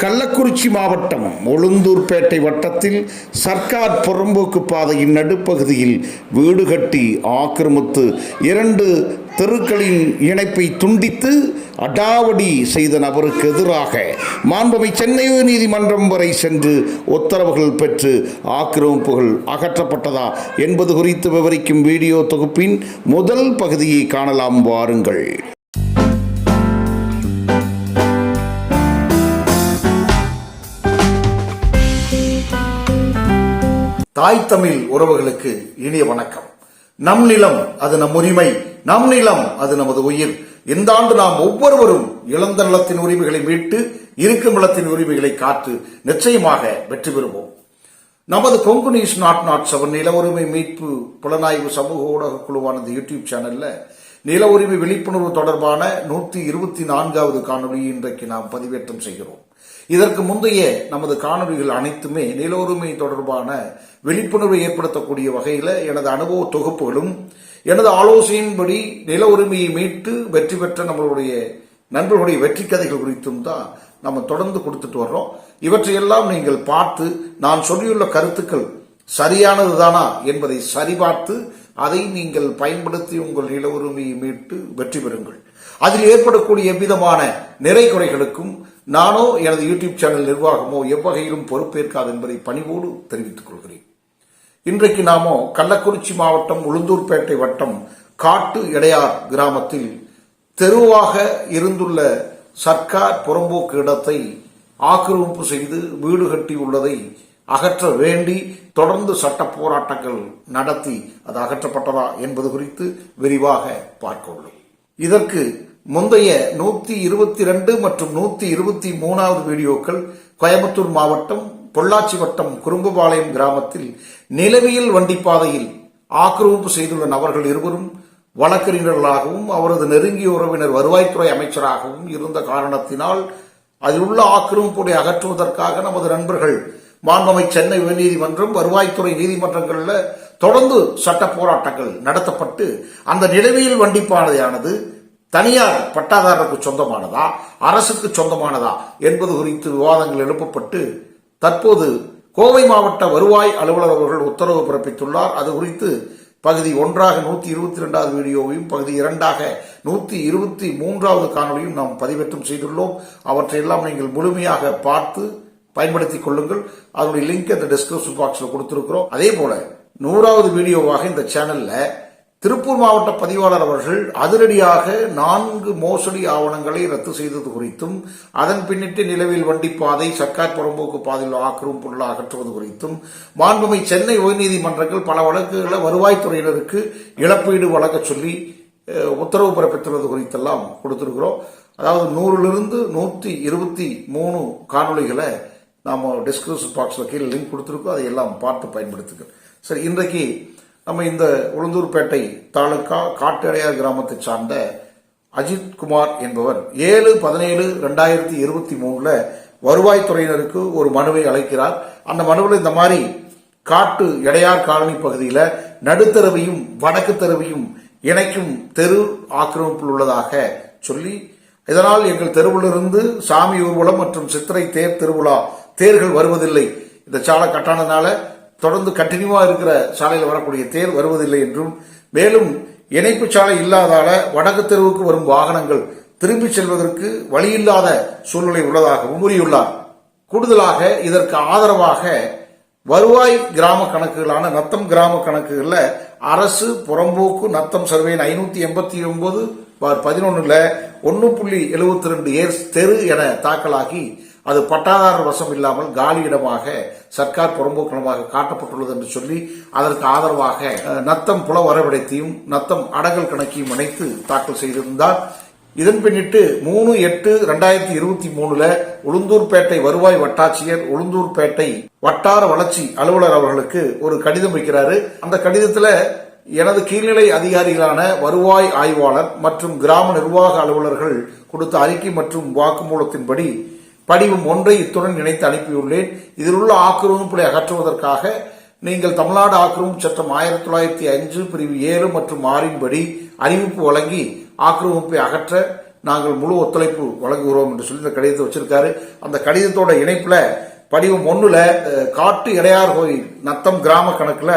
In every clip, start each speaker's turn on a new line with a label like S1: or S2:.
S1: கள்ளக்குறிச்சி மாவட்டம் உளுந்தூர்பேட்டை வட்டத்தில் சர்க்கார் புறம்போக்கு பாதையின் நடுப்பகுதியில் வீடு கட்டி ஆக்கிரமித்து இரண்டு தெருக்களின் இணைப்பை துண்டித்து அடாவடி செய்த நபருக்கு எதிராக மாண்புமை சென்னை நீதிமன்றம் வரை சென்று உத்தரவுகள் பெற்று ஆக்கிரமிப்புகள் அகற்றப்பட்டதா என்பது குறித்து விவரிக்கும் வீடியோ தொகுப்பின் முதல் பகுதியை காணலாம் வாருங்கள். தாய் தமிழ் உறவுகளுக்கு இனிய வணக்கம். நம் நிலம் அது நம் உரிமை நம் நிலம் அது நமது உயிர். இந்த ஆண்டு நாம் ஒவ்வொருவரும் இழந்த நிலத்தின் உரிமைகளை மீட்டு இருக்கும் நிலத்தின் உரிமைகளை காத்து நிச்சயமாக வெற்றி பெறுவோம். நமது Kongu news nought nought seven நில உரிமை மீட்பு புலனாய்வு சமூக ஊடக குழுவானது யூடியூப் சேனல்ல நில உரிமை விழிப்புணர்வு தொடர்பான நூத்தி இருபத்தி நான்காவது காணொலி இன்றைக்கு நாம் பதிவேற்றம் செய்கிறோம். இதற்கு முந்தைய நமது காணொலிகள் அனைத்துமே நில உரிமை தொடர்பான விழிப்புணர்வை ஏற்படுத்தக்கூடிய வகையில் எனது அனுபவ தொகுப்புகளும் எனது ஆலோசனையின்படி நில உரிமையை மீட்டு வெற்றி பெற்ற நம்மளுடைய நண்பர்களுடைய வெற்றி கதைகள் குறித்தும் தான் நம்ம தொடர்ந்து கொடுத்துட்டு வர்றோம். இவற்றையெல்லாம் நீங்கள் பார்த்து நான் சொல்லியுள்ள கருத்துக்கள் சரியானது தானா என்பதை சரிபார்த்து அதை நீங்கள் பயன்படுத்தி உங்கள் நில உரிமையை மீட்டு வெற்றி பெறுங்கள். அதில் ஏற்படக்கூடிய எவ்விதமான நிறை குறைகளுக்கும் நானோ எனது யூடியூப் சேனல் நிர்வாகமோ எவ்வகையிலும் பொறுப்பேற்காது என்பதை பணிவோடு தெரிவித்துக் கொள்கிறேன். இன்றைக்கு நாமோ கள்ளக்குறிச்சி மாவட்டம் உளுந்தூர்பேட்டை வட்டம் காட்டு எடையார் கிராமத்தில் தெருவாக இருந்துள்ள சர்க்கார் புறம்போக்கு இடத்தை ஆக்கிரமிப்பு செய்து வீடு கட்டி உள்ளதை அகற்ற வேண்டி தொடர்ந்து சட்ட போராட்டங்கள் நடத்தி அது அகற்றப்பட்டதா என்பது குறித்து விரிவாக பார்க்க உள்ளோம். இதற்கு முந்தைய நூத்தி இருபத்தி ரெண்டு மற்றும் நூத்தி இருபத்தி மூணாவது வீடியோக்கள் கோயம்புத்தூர் மாவட்டம் பொள்ளாச்சி வட்டம் குறும்புபாளையம் கிராமத்தில் நிலவியல் வண்டிப்பாதையில் ஆக்கிரமிப்பு செய்துள்ள நபர்கள் இருவரும் வழக்கறிஞர்களாகவும் அவரது நெருங்கிய உறவினர் வருவாய்த்துறை அமைச்சராகவும் இருந்த காரணத்தினால் அதில் உள்ள ஆக்கிரமிப்புடைய அகற்றுவதற்காக நமது நண்பர்கள் மாண்பமை சென்னை உயர்நீதிமன்றம் வருவாய்த்துறை நீதிமன்றங்களில் தொடர்ந்து சட்ட போராட்டங்கள் நடத்தப்பட்டு அந்த நிலவியல் வண்டிப்பாதையானது தனியார் பட்டாதாரருக்கு சொந்தமானதா அரசுக்கு சொந்தமானதா என்பது குறித்து விவாதங்கள் எழுப்பப்பட்டு தற்போது கோவை மாவட்ட வருவாய் அலுவலர் அவர்கள் உத்தரவு பிறப்பித்துள்ளார். அது குறித்து பகுதி ஒன்றாக நூத்தி இருபத்தி ரெண்டாவது வீடியோவையும் பகுதி இரண்டாக நூத்தி இருபத்தி மூன்றாவது காணொலியும் நாம் பதிவேற்றம் செய்துள்ளோம். அவற்றையெல்லாம் நீங்கள் முழுமையாக பார்த்து பயன்படுத்திக் கொள்ளுங்கள். அதனுடைய லிங்க் அந்த டிஸ்கிரிப்ஷன் பாக்ஸில் கொடுத்திருக்கிறோம். அதே போல நூறாவது வீடியோவாக இந்த சேனல்ல திருப்பூர் மாவட்ட பதிவாளர் அவர்கள் அதிரடியாக நான்கு மோசடி ஆவணங்களை ரத்து செய்தது குறித்தும் அதன் பின்னிட்டு நிலவில் வண்டிப்பாதை சர்க்கார் புறம்போக்கு பாதையில் ஆக்கிரமிப்புள்ள அகற்றுவது குறித்தும் மாண்புமை சென்னை உயர்நீதிமன்றங்கள் பல வழக்குகளை வருவாய்த்துறையினருக்கு இழப்பீடு வழங்க சொல்லி உத்தரவு பிறப்பித்துள்ளது குறித்தெல்லாம் கொடுத்திருக்கிறோம். அதாவது நூறிலிருந்து நூற்றி இருபத்தி மூணு காணொளிகளை நாம் டிஸ்கிரிப்ஷன் பாக்ஸில் கீழே லிங்க் கொடுத்துருக்கோம். அதை எல்லாம் பார்த்து பயன்படுத்துங்கள். சரி இன்றைக்கு நம்ம இந்த உளுந்தூர்பேட்டை தாலுக்கா காட்டடையார் கிராமத்தை சார்ந்த அஜித் குமார் என்பவர் ஏழு பதினேழு ரெண்டாயிரத்தி இருபத்தி மூணுல வருவாய்த்துறையினருக்கு ஒரு மனுவை அழைக்கிறார் அந்த மனுவில் இந்த மாதிரி காட்டு எடையார் காலனி பகுதியில் நடுத்தருவையும் வடக்கு தெருவையும் இணைக்கும் தெரு ஆக்கிரமிப்பில் உள்ளதாக சொல்லி இதனால் எங்கள் தெருவிலிருந்து சாமி ஊர்வலம் மற்றும் சித்திரை தேர் திருவிழா தேர்கள் வருவதில்லை. இந்த சாலை கட்டானதுனால தொடர்ந்து கண்டினியூவா இருக்கிற சாலையில் வரக்கூடிய தேர் வருவதில்லை என்றும் மேலும் இணைப்பு சாலை இல்லாதால வடக்கு தெருவுக்கு வரும் வாகனங்கள் திரும்பி செல்வதற்கு வழியில்லாத சூழ்நிலை உள்ளதாகவும் கூறியுள்ளார். கூடுதலாக இதற்கு ஆதரவாக வருவாய் கிராம கணக்குகளான நத்தம் கிராம கணக்குகளில் அரசு புறம்போக்கு நத்தம் சர்வேன் ஐநூத்தி எண்பத்தி ஒன்பது பதினொன்னுல ஒன்னு புள்ளி எழுபத்தி ரெண்டு ஏர்ஸ் தெரு என தாக்கலாகி அது பட்டாதாரர் வசம் இல்லாமல் காலியிடமாக சர்க்கார் புறம்போக்கணமாக காட்டப்பட்டுள்ளது என்று சொல்லி அதற்கு ஆதரவாக நத்தம் புல வரவடைத்தையும் நத்தம் அடகல் கணக்கையும் இணைத்து தாக்கல் செய்திருந்தார். இதன் பின்னிட்டு மூணு எட்டு ரெண்டாயிரத்தி இருபத்தி மூணுல உளுந்தூர்பேட்டை வருவாய் வட்டாட்சியர் உளுந்தூர்பேட்டை வட்டார வளர்ச்சி அலுவலர் அவர்களுக்கு ஒரு கடிதம் வைக்கிறாரு. அந்த கடிதத்துல எனது கீழ்நிலை அதிகாரிகளான வருவாய் ஆய்வாளர் மற்றும் கிராம நிர்வாக அலுவலர்கள் கொடுத்த அறிக்கை மற்றும் வாக்குமூலத்தின்படி படிவம் ஒன்றை இத்துடன் இணைத்து அனுப்பியுள்ளேன். இதில் உள்ள ஆக்கிரமிப்புகளை அகற்றுவதற்காக நீங்கள் தமிழ்நாடு ஆக்கிரமிப்பு சட்டம் ஆயிரத்தி தொள்ளாயிரத்தி அஞ்சு பிரிவு ஏழு மற்றும் ஆறின்படி அறிவிப்பு வழங்கி ஆக்கிரமிப்பை அகற்ற நாங்கள் முழு ஒத்துழைப்பு வழங்குகிறோம் என்று சொல்லி இந்த கடிதத்தை வச்சிருக்காரு. அந்த கடிதத்தோட இணைப்புல படிவம் ஒன்றில் காட்டு இடையார் கோயில் நத்தம் கிராம கணக்கில்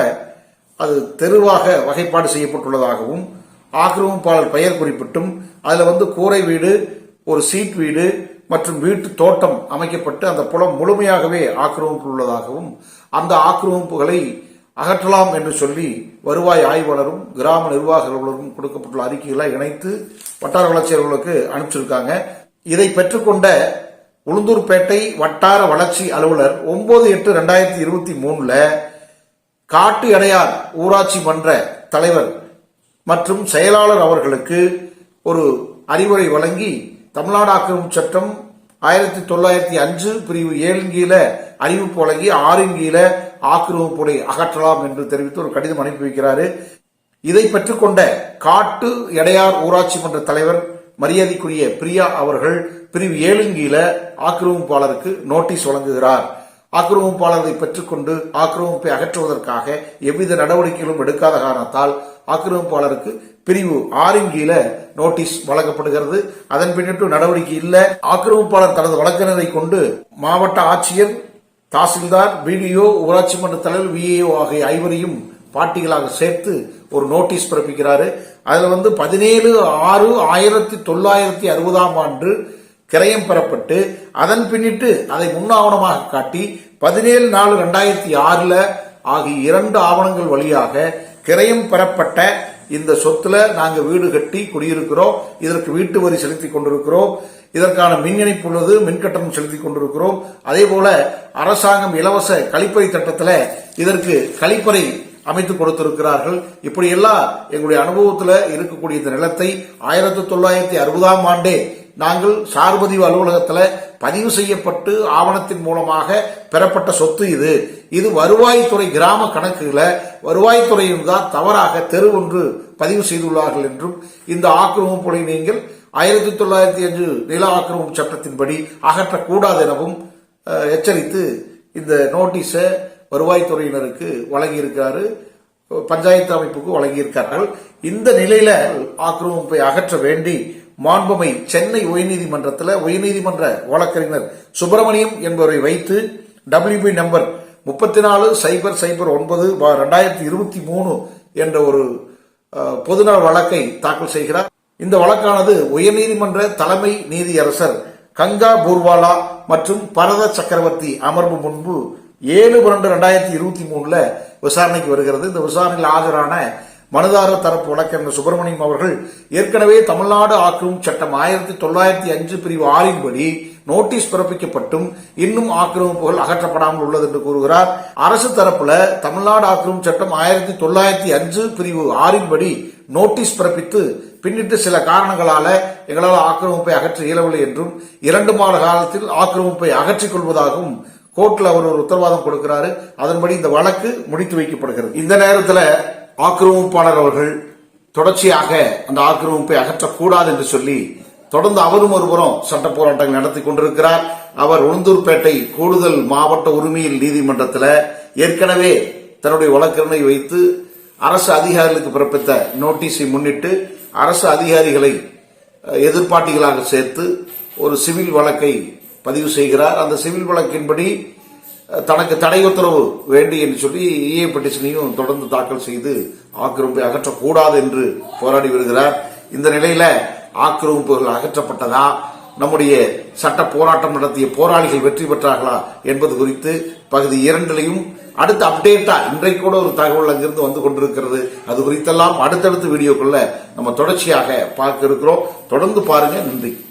S1: அது தெருவாக வகைப்பாடு செய்யப்பட்டுள்ளதாகவும் ஆக்கிரமிப்பாளர் பெயர் குறிப்பிட்டும். அதில் வந்து கூரை வீடு ஒரு சீட் வீடு மற்றும் வீட்டு தோட்டம் அமைக்கப்பட்டு அந்த புலம் முழுமையாகவே ஆக்கிரமிப்பு உள்ளதாகவும் அந்த ஆக்கிரமிப்புகளை அகற்றலாம் என்று சொல்லி வருவாய் ஆய்வாளரும் கிராம நிர்வாக அலுவலரும் கொடுக்கப்பட்டுள்ள அறிக்கைகளை இணைத்து வட்டார வளர்ச்சி அலுவலருக்கு அனுப்பிச்சிருக்காங்க. இதை பெற்றுக்கொண்ட உளுந்தூர்பேட்டை வட்டார வளர்ச்சி அலுவலர் ஒன்பது எட்டு ரெண்டாயிரத்தி இருபத்தி மூணுல காட்டு அடையார் ஊராட்சி மன்ற தலைவர் மற்றும் செயலாளர் அவர்களுக்கு ஒரு அறிவுரை வழங்கி தமிழ்நாடு ஆக்கிரமிப்பு சட்டம் ஆயிரத்தி தொள்ளாயிரத்தி அஞ்சு பிரிவு ஏழின் கீழே அறிவிப்பு வழங்கி ஆறின் கீழே ஆக்கிரமிப்புடை அகற்றலாம் என்று தெரிவித்து ஒரு கடிதம் அனுப்பி வைக்கிறாரு. இதை பெற்றுக்கொண்ட காட்டு எடையார் ஊராட்சி மன்ற தலைவர் மரியாதைக்குரிய பிரியா அவர்கள் பிரிவு ஏழின் கீழே ஆக்கிரமிப்பாளருக்கு நோட்டீஸ் வழங்குகிறார். ஆக்கிரமிப்பாளரை பெற்றுக்கொண்டு ஆக்கிரமிப்பை அகற்றுவதற்காக எவ்வித நடவடிக்கைகளும் எடுக்காத காரணத்தால் ஆக்கிரமிப்பாளருக்கு பிரிவு ஆறின் கீழே நோட்டீஸ் வழங்கப்படுகிறது. அதன் பின்னிட்டு நடவடிக்கை இல்லை. ஆக்கிரமிப்பாளர் தனது வழக்கறிஞரை கொண்டு மாவட்ட ஆட்சியர் தாசில்தார் பிடிஓ ஊராட்சி மன்ற தலைவர் விஏஓ ஆகிய ஐவரையும் பாட்டிகளாக சேர்த்து ஒரு நோட்டீஸ் பிறப்பிக்கிறாரு. அதில் வந்து பதினேழு ஆறு ஆயிரத்தி தொள்ளாயிரத்தி அறுபதாம் ஆண்டு கிரயம் பெறப்பட்டு அதன் பின்னிட்டு அதை முன்னாவணமாக காட்டி பதினேழு நாலு ரெண்டாயிரத்தி ஆறில் ஆகிய இரண்டு ஆவணங்கள் வழியாக கிரயம் பெறப்பட்ட இந்த சொத்துல நாங்க வீடு கட்டி குடியிருக்கிறோம். இதற்கு வீட்டு வரி செலுத்திக் கொண்டிருக்கிறோம். இதற்கான மின் இணைப்பு உள்ளது மின் கட்டணம் செலுத்தி கொண்டிருக்கிறோம். அதே போல அரசாங்கம் இலவச கழிப்பறை திட்டத்துல இதற்கு கழிப்பறை அமைத்து கொடுத்திருக்கிறார்கள். இப்படியெல்லாம் எங்களுடைய அனுபவத்தில் இருக்கக்கூடிய இந்த நிலத்தை ஆயிரத்தி தொள்ளாயிரத்தி அறுபதாம் ஆண்டே நாங்கள் சார்பதிவு அலுவலகத்தில் பதிவு செய்யப்பட்டு ஆவணத்தின் மூலமாக பெறப்பட்ட சொத்து இது. இது வருவாய்த்துறை கிராம கணக்குல வருவாய்த்துறையும் தான் தவறாக தெரு ஒன்று பதிவு செய்துள்ளார்கள் என்றும் இந்த ஆக்கிரமிப்புகளை நீங்கள் ஆயிரத்தி தொள்ளாயிரத்தி அஞ்சு நில ஆக்கிரமிப்பு சட்டத்தின்படி அகற்றக்கூடாது எனவும் எச்சரித்து இந்த நோட்டீஸை வருவாய்த்துறையினருக்கு வழங்கியிருக்கிறாரு. பஞ்சாயத்து அமைப்புக்கு வழங்கியிருக்கிறார்கள். இந்த நிலையில ஆக்கிரமிப்பை அகற்ற வேண்டி மாண்புமை சென்னை உயர்நீதிமன்றத்தில் உயர்நீதிமன்ற வழக்கறிஞர் சுப்பிரமணியம் என்பவரை வைத்து டபிள்யூபி நம்பர் முப்பத்தி நாலு சைபர் சைபர் ஒன்பது ரெண்டாயிரத்தி இருபத்தி மூணு என்ற ஒரு பொதுநல வழக்கை தாக்கல் செய்கிறார். இந்த வழக்கானது உயர்நீதிமன்ற தலைமை நீதியரசர் கங்கா பூர்வாலா மற்றும் பரத சக்கரவர்த்தி அமர்வு முன்பு ஏழு பன்னெண்டு ரெண்டாயிரத்தி இருபத்தி மூணுல விசாரணைக்கு வருகிறது. இந்த விசாரணையில் ஆஜரான மனுதாரர் தரப்பு வழக்கறிஞர் சுப்பிரமணியம் அவர்கள் ஏற்கனவே தமிழ்நாடு ஆக்கிரமிப்பு சட்டம் ஆயிரத்தி தொள்ளாயிரத்தி அஞ்சு பிரிவு ஆறின்படி நோட்டீஸ் பிறப்பிக்கப்பட்டும் இன்னும் ஆக்கிரமிப்புகள் அகற்றப்படாமல் உள்ளது என்று கூறுகிறார். அரசு தரப்புல தமிழ்நாடு ஆக்கிரமிப்பு சட்டம் ஆயிரத்தி தொள்ளாயிரத்தி அஞ்சு பிரிவு ஆறின்படி நோட்டீஸ் பிறப்பித்து பின்னிட்டு சில காரணங்களால எங்களால் ஆக்கிரமிப்பை அகற்ற இயலவில்லை என்றும் இரண்டு மாத காலத்தில் ஆக்கிரமிப்பை அகற்றிக் கொள்வதாகவும் கோர்ட்ல அவர் ஒரு உத்தரவாதம் கொடுக்கிறாரு. அதன்படி இந்த வழக்கு முடித்து வைக்கப்படுகிறது. இந்த நேரத்தில் ஆக்கிரமிப்பாளர் அவர்கள் தொடர்ச்சியாக அந்த ஆக்கிரமிப்பை அகற்றக்கூடாது என்று சொல்லி தொடர்ந்து அவரும் ஒருபுறம் சட்ட போராட்டங்கள் நடத்தி கொண்டிருக்கிறார். அவர் உளுந்தூர்பேட்டை கூடுதல் மாவட்ட உரிமையில் நீதிமன்றத்தில் ஏற்கனவே தன்னுடைய வழக்கறிஞரை வைத்து அரசு அதிகாரிகளுக்கு பிறப்பித்த நோட்டீஸை முன்னிட்டு அரசு அதிகாரிகளை எதிர்பார்ட்டிகளாக சேர்த்து ஒரு சிவில் வழக்கை பதிவு செய்கிறார். அந்த சிவில் வழக்கின்படி தனக்கு தடை உத்தரவு வேண்டி என்று சொல்லி இஏ பெட்டிஷனையும் தொடர்ந்து தாக்கல் செய்து ஆக்கிரமிப்பை அகற்றக்கூடாது என்று போராடி வருகிறார். இந்த நிலையில ஆக்கிரமிப்புகள் அகற்றப்பட்டதா? நம்முடைய சட்ட போராட்டம் நடத்திய போராளிகள் வெற்றி பெற்றார்களா என்பது குறித்து பகுதி இரண்டிலையும் அடுத்த அப்டேட்டா இன்றைக்கு கூட ஒரு தகவல் அங்கிருந்து வந்து கொண்டிருக்கிறது. அது குறித்தெல்லாம் அடுத்தடுத்த வீடியோக்குள்ள நம்ம தொடர்ச்சியாக பார்க்க இருக்கிறோம். தொடர்ந்து பாருங்க. நன்றி.